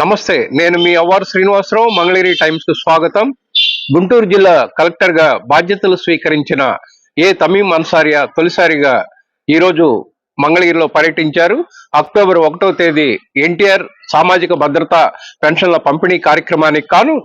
నమస్తే నేను మీ అవ్వారు శ్రీనివాసరావు మంగళగిరి టైమ్స్కు స్వాగతం. గుంటూరు జిల్లా కలెక్టర్గా బాధ్యతలు స్వీకరించిన ఏ తమీం అన్సారియా తొలిసారిగా ఈరోజు మంగళగిరిలో పర్యటించారు. అక్టోబర్ ఒకటో తేదీ ఎన్టీఆర్ సామాజిక భద్రత పెన్షన్ల పంపిణీ కార్యక్రమానికి కాను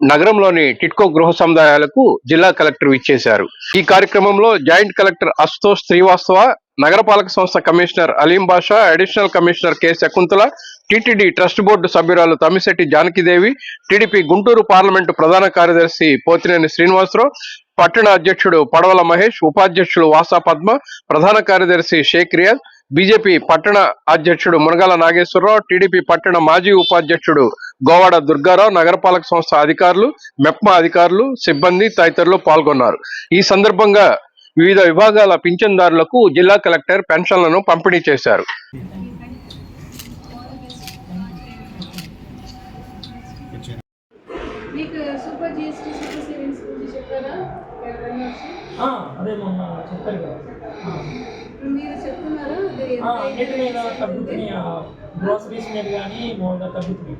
నగరంలోని టిట్కో గృహ సముదాయాలకు జిల్లా కలెక్టర్ ఇచ్చేశారు ఈ కార్యక్రమంలో జాయింట్ కలెక్టర్ అశుతోష్ శ్రీవాస్తవ నగరపాలక సంస్థ commissioner Aleem Basha additional commissioner K Shakuntala TTD trust board సభ్యురాలు తమ్మిశెట్టి జానకిదేవి టీడీపీ గుంటూరు పార్లమెంటు ప్రధాన కార్యదర్శి పోతినేని శ్రీనివాసరావు పట్టణ అధ్యక్షుడు పడవల మహేష్ ఉపాధ్యక్షుడు వాసా పద్మ ప్రధాన కార్యదర్శి షేక్ రియాజ్ బీజేపీ పట్టణ అధ్యక్షుడు మునగాల నాగేశ్వరరావు టీడీపీ పట్టణ మాజీ ఉపాధ్యక్షుడు గోవాడ దుర్గారావు నగరపాలక సంస్థ అధికారులు మెప్మా అధికారులు సిబ్బంది తదితరులు పాల్గొన్నారు. ఈ సందర్భంగా వివిధ విభాగాల పింఛన్దారులకు జిల్లా కలెక్టర్ పెన్షన్లను పంపిణీ చేశారు మీకు సూపర్ జిఎస్టీ సూపర్ సేవింగ్స్ గురించి చెప్పారా ఎవరైనా వచ్చి? ఆ, అదే మొన్న చెప్పారు కదా. మీరు చెప్తున్నారా? అన్నిటి మీద తగ్గుతున్నాయి గ్రోసరీస్ మీద కానీ తగ్గుతున్నాయి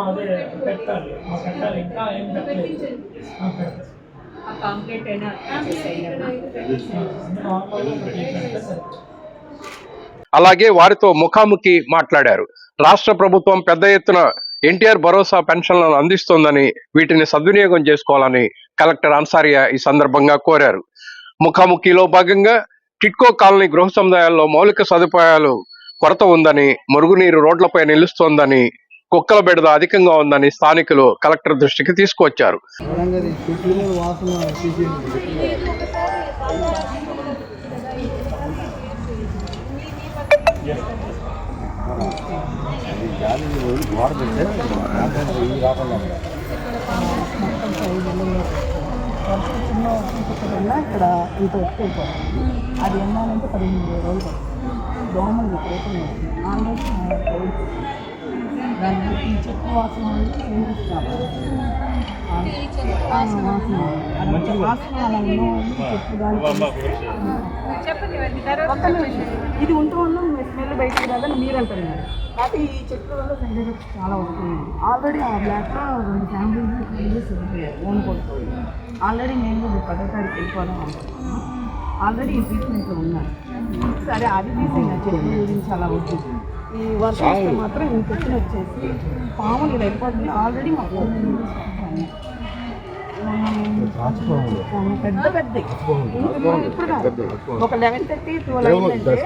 అదే పెట్టాలి. పెట్టాలి. ఇంకా ఏం పెట్టలేదు. కాంప్లెంట్ అయినా అలాగే వారితో ముఖాముఖి మాట్లాడారు. రాష్ట్ర ప్రభుత్వం పెద్ద ఎత్తున ఎన్టీఆర్ భరోసా పెన్షన్లను అందిస్తోందని వీటిని సద్వినియోగం చేసుకోవాలని కలెక్టర్ అన్సారియా ఈ సందర్భంగా కోరారు. ముఖాముఖిలో భాగంగా టిట్కో కాలనీ గృహ సముదాయాల్లో మౌలిక సదుపాయాలు కొరత ఉందని మురుగునీరు రోడ్లపై నిలుస్తోందని కుక్కల బెడద అధికంగా ఉందని స్థానికులు కలెక్టర్ దృష్టికి తీసుకువచ్చారు. వరంగల్ చెట్లు వాసన తీసేయండి ఇక్కడ ఇంత ఎక్కువ అది ఎన్నాలంటే పదిహేను రోజులు దోమలు విపరీతంగా ఆల్మోస్ట్ ఇది ఉంటూ ఉన్నాం స్మెల్ బయటకు రాదని మీరు అంటున్నారు కాబట్టి ఈ చెట్ల వల్ల సైడ్ ఎఫెక్ట్స్ చాలా వస్తున్నాయి ఆల్రెడీ ఆ బ్లాక్లో రెండు ఫ్యామిలీస్ ఫ్యామిలీస్ వెళ్ళిపోయారు ఓన్ కోల్పోయి ఆల్రెడీ నేను పదో తారీఖు వెళ్ళిపోదాం అనుకుంటున్నాను ఆల్రెడీ ఈ ట్రీట్మెంట్లో ఉన్నాను సరే అది తీసేయండి ఆ చెట్ల గురించి అలా వద్దు ఈ వర్షం వస్తే మాత్రం చెట్లు వచ్చేసి పాములు ఇలా ఆల్రెడీ మా ఫోన్ పెద్ద పెద్ద ఇప్పుడు కాదు. ఒక లెవెన్ థర్టీ ట్వెల్వ్ అయిందంటే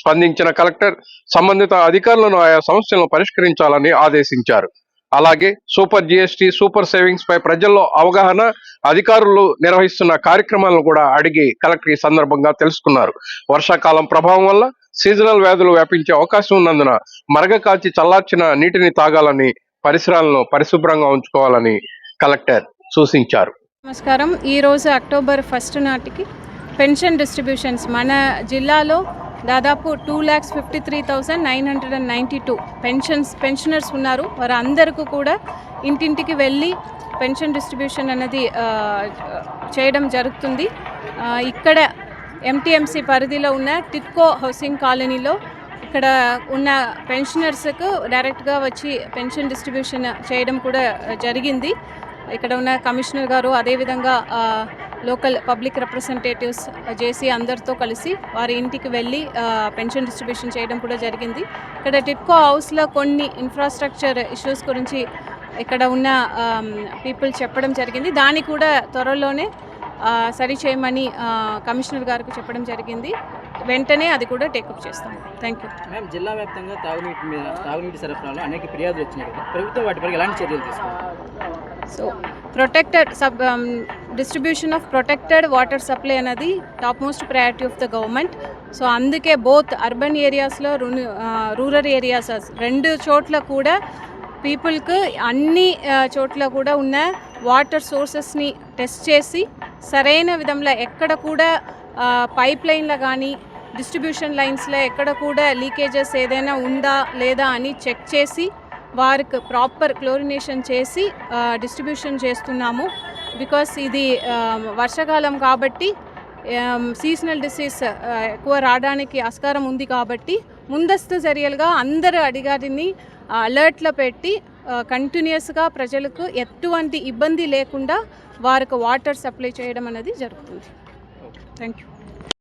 స్పందించిన కలెక్టర్ సంబంధిత అధికారులను ఆయా సమస్యలను పరిష్కరించాలని ఆదేశించారు. అలాగే సూపర్ జిఎస్టి సూపర్ సేవింగ్స్ పై ప్రజల్లో అవగాహన అధికారులు నిర్వహిస్తున్న కార్యక్రమాలను కూడా అడిగి కలెక్టర్ ఈ సందర్భంగా తెలుసుకున్నారు. వర్షాకాలం ప్రభావం వల్ల సీజనల్ వ్యాధులు వ్యాపించే అవకాశం ఉన్నందున మరగ కాల్చి చల్లార్చిన నీటిని తాగాలని పరిసరాలను పరిశుభ్రంగా ఉంచుకోవాలని కలెక్టర్ సూచించారు. నమస్కారం. ఈరోజు అక్టోబర్ ఫస్ట్ నాటికి పెన్షన్ డిస్ట్రిబ్యూషన్స్ మన జిల్లాలో దాదాపు two lakhs fifty three thousand nine hundred and ninety two pensions pensioners ఉన్నారు. వారందరికీ కూడా ఇంటింటికి వెళ్ళి పెన్షన్ డిస్ట్రిబ్యూషన్ అనేది చేయడం జరుగుతుంది. ఇక్కడ ఎంటీఎంసీ పరిధిలో ఉన్న టిట్కో హౌసింగ్ కాలనీలో ఇక్కడ ఉన్న పెన్షనర్స్కు డైరెక్ట్గా వచ్చి పెన్షన్ డిస్ట్రిబ్యూషన్ చేయడం కూడా జరిగింది. ఇక్కడ ఉన్న కమిషనర్ గారు అదేవిధంగా లోకల్ పబ్లిక్ రిప్రజెంటేటివ్స్ చేసి అందరితో కలిసి వారి ఇంటికి వెళ్ళి పెన్షన్ డిస్ట్రిబ్యూషన్ చేయడం కూడా జరిగింది. ఇక్కడ టిట్కో హౌస్లో కొన్ని ఇన్ఫ్రాస్ట్రక్చర్ ఇష్యూస్ గురించి ఇక్కడ ఉన్న పీపుల్ చెప్పడం జరిగింది. దాన్ని కూడా త్వరలోనే సరి చేయమని కమిషనర్ గారికి చెప్పడం జరిగింది. వెంటనే అది కూడా టేకప్ చేస్తాం. థ్యాంక్ యూ మ్యామ్ జిల్లా వ్యాప్తంగా తాగునీటి మీద తాగునీటి సరఫరాలో అనేక ఫిర్యాదులు వచ్చినాయి ప్రభుత్వం వాటిపై ఎలాంటి చర్యలు తీసుకుంటుంది so protected sub distribution of protected water supply అనేది top most priority of the government so అందుకే బోత్ అర్బన్ ఏరియాస్లో రూరల్ ఏరియాస్ రెండు చోట్ల కూడా పీపుల్కి అన్ని uh, చోట్ల కూడా ఉన్న వాటర్ సోర్సెస్ని టెస్ట్ చేసి సరైన విధంలో ఎక్కడ కూడా పైప్ లైన్లో కానీ డిస్ట్రిబ్యూషన్ లైన్స్లో ఎక్కడ కూడా లీకేజెస్ ఏదైనా ఉందా లేదా అని చెక్ చేసి వారికి ప్రాపర్ క్లోరినేషన్ చేసి డిస్ట్రిబ్యూషన్ చేస్తున్నాము. బికాస్ ఇది వర్షాకాలం కాబట్టి సీజనల్ డిసీజ్ ఎక్కువ రావడానికి ఆస్కారం ఉంది కాబట్టి ముందస్తు చర్యలుగా అందరు అడిగారిని అలర్ట్లో పెట్టి కంటిన్యూస్గా ప్రజలకు ఎటువంటి ఇబ్బంది లేకుండా వారికి వాటర్ సప్లై చేయడం అనేది జరుగుతుంది. Thank you